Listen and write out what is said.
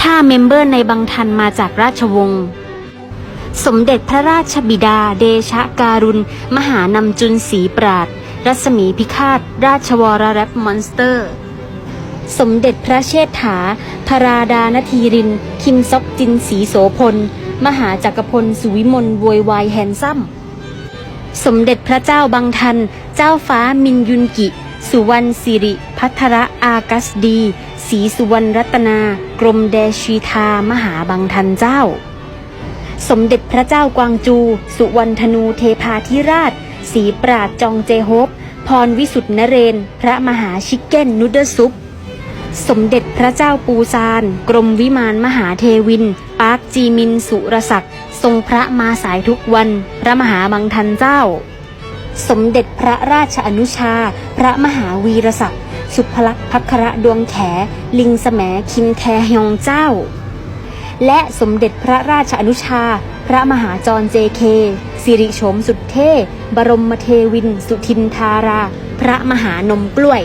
ถ้าเมมเบอร์ในบางทันมาจากราชวงศ์สมเด็จพระราชบิดาเดชะการุณ มหานำจุนศรีปราด รัศมีพิฆาต ราชวรแรปมอนสเตอร์ สมเด็จพระเชษฐาธราดานทีริน คิมซอกจินศรีโสพล มหาจักรพล สุวิมลโวยวายแฮนซัม สมเด็จพระเจ้าบังทัน เจ้าฟ้ามินยุนกิ สุวรรณสิริ พัทระอากัสดีศรีสุวรรณรัตนา กรมแดชีทามหาบังทันเจ้า สมเด็จพระเจ้ากวางจู สุวรรณธนูเทพาธิราชศรีปราดจองเจโฮปพรวิสุทธินเรน พระมหาชิกเก้นนูเดอร์ซุป สมเด็จพระเจ้าปูซาน กรมวิมานมหาเทวิน ปาร์คจีมินสุรศักดิ์ ทรงพระมาสายทุกวัน พระมหาบังทันเจ้า สมเด็จพระราชอนุชา พระมหาวีรศักดิ์สุภลักษณ์พักระดวงแข ลิงแสมคิมแทฮยองเจ้า และสมเด็จพระราชอนุชา พระมหาจรเจเคสิริโฉมสุดเท่ บรมเทวินสุทินทารา พระมหานมกล้วย